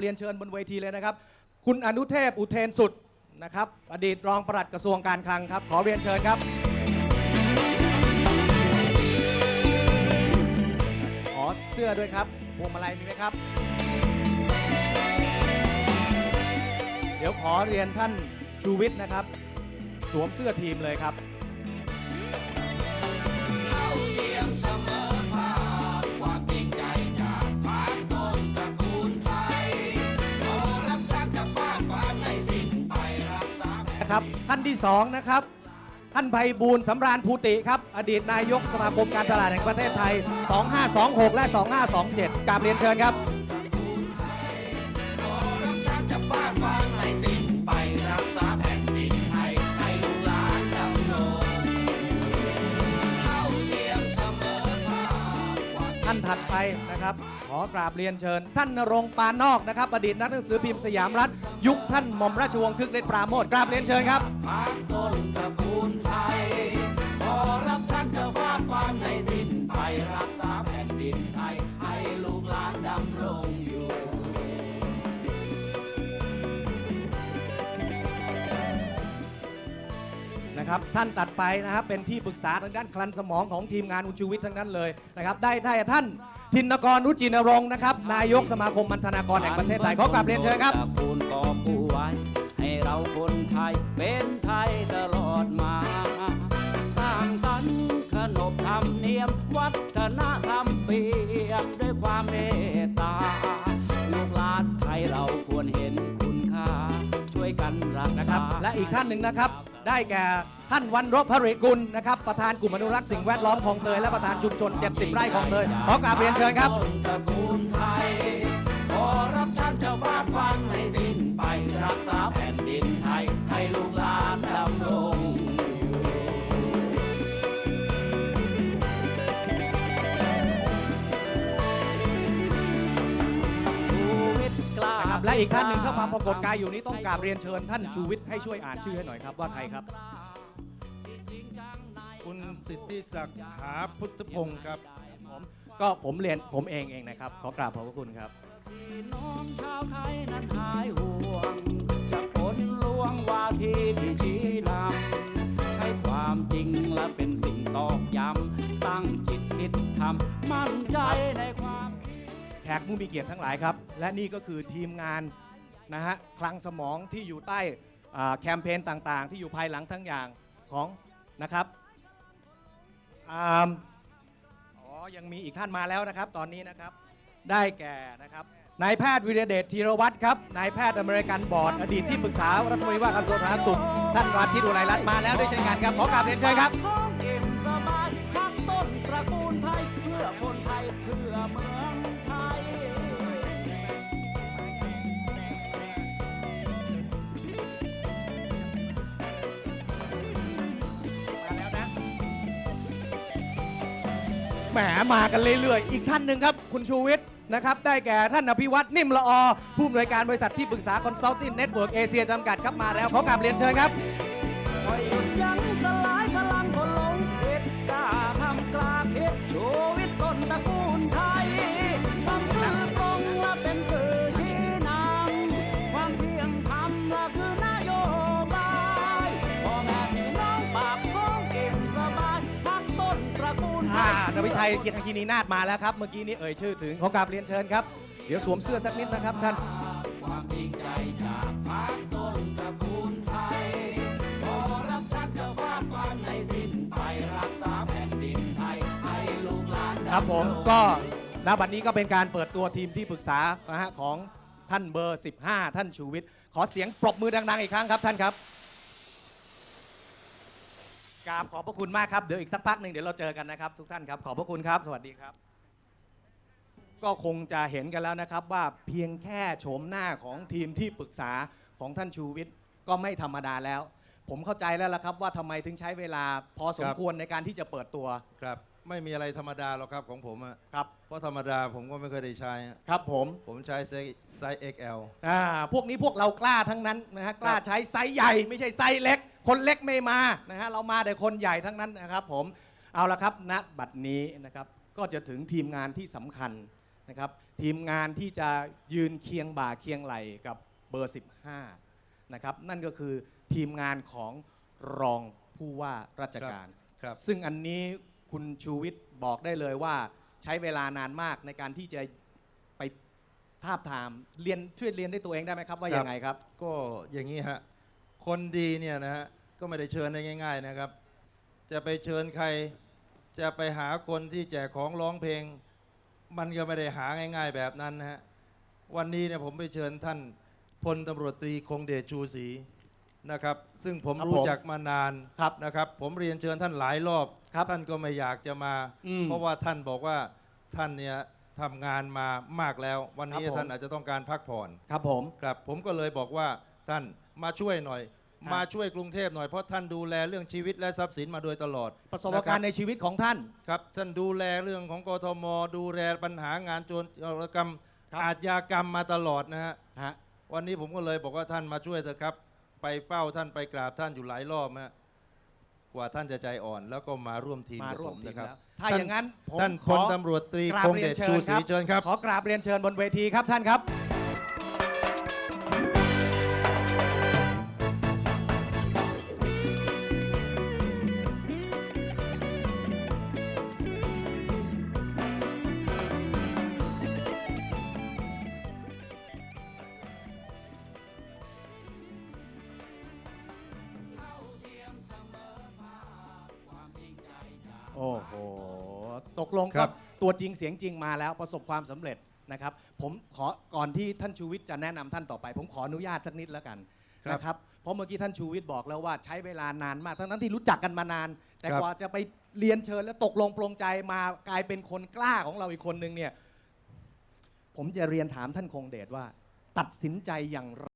เรียนเชิญบนเวทีเลยนะครับ คุณอนุเทพอุเทนสุดนะครับ อดีตรองปลัดกระทรวงการคลังครับ ขอเรียนเชิญครับ ขอเสื้อด้วยครับพวงมาลัยมีไหมครับ เดี๋ยวขอเรียนท่านชูวิทย์นะครับ สวมเสื้อทีมเลยครับ นะครับ ท่านที่สองนะครับ ท่านไพบูลย์สำราญภูติครับ อดีตนายกสมาคมการตลาดแห่งประเทศไทย 2526 และ 2527กราบเรียนเชิญครับจะฟาดฟันานถัดไปนะครับ ขอกราบเรียนเชิญ ท่านนรงปานนอกนะครับอดีตนักหนังสือพิมพ์สยามรัฐ ยุคท่านหม่อมราชวงศ์คึกฤทธิ์ปราโมทกราบเรียนเชิญครับ นะครับท่านตัดไปนะครับเป็นที่ปรึกษาทางด้านคลันสมองของทีมงานอุณชูวิทย์ทั้งนั้นเลยนะครับได้ได้ท่านทินกรรุจินรงค์นะครับนายกสมาคมมันธนากรแห่งประเทศไทยขอกราบเรียนเชิญครับตะกูลกอบกู้ไว้ให้เราคนไทยเป็นไทยตลอดมา สร้างสรรค์ขนบธรรมเนียม วัฒนธรรมเปี่ยมด้วยความเมตตาลูกหลานไทยเราควรเห็นคุณค่าช่วยกันรักนะครัษาบและอีกท่านหนึ่งนะครับ ได้แก่ท่านวันรบพริกุลนะครับประธานกลุ่มอนุรักษ์สิ่งแวดล้อมของเตยและประธานชุมชน 70 ไร่ของเตยขอกราบเรียนเชิญครับ และอีกท่านหนึ่งเข้ามาปรากฏกายอยู่นี้ต้องกราบเรียนเชิญท่านชูวิทย์ให้ช่วยอ่านชื่อให้หน่อยครับว่าใครครับ คุณสิทธิศักดิ์หาพุทธพงศ์ครับผมก็ผมเรียนผมเองเองนะครับ ขอกราบขอบพระคุณครับพี่น้องชาวไทยนั้นหายห่วงจากผลลวงว่าที่ที่ชี้นำใช้ความจริงและเป็นสิ่งตอกย้ำตั้งจิตคิดทำมั่นใจในความคิดแข กผู้มีเกียรติทั้งหลายครับ และนี่ก็คือทีมงานนะฮะคลังสมองที่อยู่ใต้อ่าแคมเปญต่างๆ ที่อยู่ภายหลังทั้งอย่างของนะครับอามอ๋อยังมีอีกท่านมาแล้วนะครับ ตอนนี้นะครับได้แก่นะครับนายแพทย์วิรเดชธีรวัตรครับนายแพทย์อเมริกันบอร์ดอดีตที่ปรึกษารัฐมนตรีว่าการกระทรวงสาธารณสุขท่านวันทิตอุไรรัตน์มาแล้วด้วยเช่นกันครับขอกราบเรียนเชิญครับ แหมมากันเรื่อยๆ อีกท่านหนึ่งครับ คุณชูวิทย์นะครับ ได้แก่ท่านอภิวัตนิ่มละอผู้อำนวยการบริษัทที่ปรึกษาคอนซัลทิงเน็ตเวิร์กเอเชียจำกัดครับมาแล้วขอกราบเรียนเชิญครับ นวิชัยเกียรติคีนีนาฏมาแล้วครับ เมื่อกี้นี้เอ่ยชื่อถึงขอกราบเรียนเชิญครับ เดี๋ยวสวมเสื้อสักนิดนะครับท่าน ความจริงใจจากพักต้นตระกูลไทยขอรับชันจะฟาดฟันให้สิ้นไปรักษาแผ่นดินไทยให้ลูกหลานครับผมก็ณบัดนี้ก็เป็นการเปิดตัวทีมที่ปรึกษานะฮะของท่านเบอร์ 15 ท่านชูวิทย์ ขอเสียงปรบมือดังๆอีกครั้งครับท่านครับ กราบขอบพระคุณมากครับ เดี๋ยวอีกสักพักหนึ่งเดี๋ยวเราเจอกันนะครับ ทุกท่านครับ ขอบพระคุณครับ สวัสดีครับ ก็คงจะเห็นกันแล้วนะครับว่าเพียงแค่โฉมหน้าของทีมที่ปรึกษาของท่านชูวิทย์ก็ไม่ธรรมดาแล้ว ผมเข้าใจแล้วละครับ ว่าทำไมถึงใช้เวลาพอสมครับควรในการที่จะเปิดตัวครับ ไม่มีอะไรธรรมดาหรอกครับของผมอะครับ เพราะธรรมดาผมก็ไม่เคยได้ใช้อะครับผม ผมใช้ไซส์ไซส์ XL อ่าพวกนี้พวกเรากล้าทั้งนั้นนะฮะกล้าใช้ไซส์ใหญ่ไม่ใช่ไซส์เล็ก คนเล็กไม่มานะฮะเรามาแต่คนใหญ่ทั้งนั้นนะครับผมเอาละครับณบัดนี้นะครับก็จะถึงทีมงานที่สำคัญนะครับทีมงานที่จะยืนเคียงบ่าเคียงไหลกับเบอร์ 15นะครับนั่นก็คือทีมงานของรองผู้ว่าราชการครับซึ่งอันนี้คุณชูวิทย์บอกได้เลยว่าใช้เวลานานมากในการที่จะไปทาบทามเรียนช่วยเรียนได้ตัวเองได้ไหมครับว่าครับยังไงครับ ก็อย่างนี้ฮะ คนดีเนี่ยนะฮะก็ไม่ได้เชิญได้ง่าย ๆนะครับ จะไปเชิญใคร จะไปหาคนที่แจกของร้องเพลง มันก็ไม่ได้หาง่าย ๆ แบบนั้นนะฮะวันนี้เนี่ยผมไปเชิญท่านพลตำรวจตรีคงเดชชูศรีนะครับ ซึ่งผมครับรู้ผมจักมานานครับนะครับ ผมเรียนเชิญท่านหลายรอบครับท่านก็ไม่อยากจะมา อืมเพราะว่าท่านบอกว่าท่านเนี่ยทำงานมามากแล้ว วันนี้ครับผม ท่านอาจจะต้องการพักผ่อน ครับผม ครับผมก็เลยบอกว่า ท่านมาช่วยหน่อยครับมาช่วยกรุงเทพหน่อยเพราะท่านดูแลเรื่องชีวิตและทรัพย์สินมาโดยตลอดประสบการณ์นะในชีวิตของท่านครับครับ ท่านดูแลเรื่องของกทม ดูแลปัญหางานโจรกรรมครับอาชญากรรมมาตลอดนะฮะฮะวันนี้ผมก็เลยบอกว่าท่านมาช่วยเถอะครับ ไปเฝ้าท่านไปกราบท่านอยู่หลายรอบฮะกว่าท่านจะใจอ่อนแล้วก็มาร่วมทีมมากับร่วผมมทีมนะครับแล้วถ้าท่านอย่างนั้นผมท่านขพอลตำรวจตรีกราคบงเรีเดยนชเชิญชูศครีรับเชิญครับขอกราบเรียนเชิญบนเวทีครับท่านครับ โอ้โห ตกลงครักับบตัวจริงเสียงจริงมาแล้วประสบความสำเร็จนะครับ ผมขอก่อนที่ท่านชูวิทย์จะแนะนำท่านต่อไป ผมขออนุญาตสักนิดแล้วกันครับนะครับเพราะเมื่อกี้ท่านชูวิทย์บอกแล้วว่าใช้เวลานานมากทั้งนั้นที่รู้จักกันมานาน แต่ครับ กว่าจะไปเรียนเชิญแล้วตกลงปลงใจมากลายเป็นคนกล้าของเราอีกคนนึงเนี่ยผมจะเรียนถามท่านคงเดชว่า ตัดสินใจอย่างไร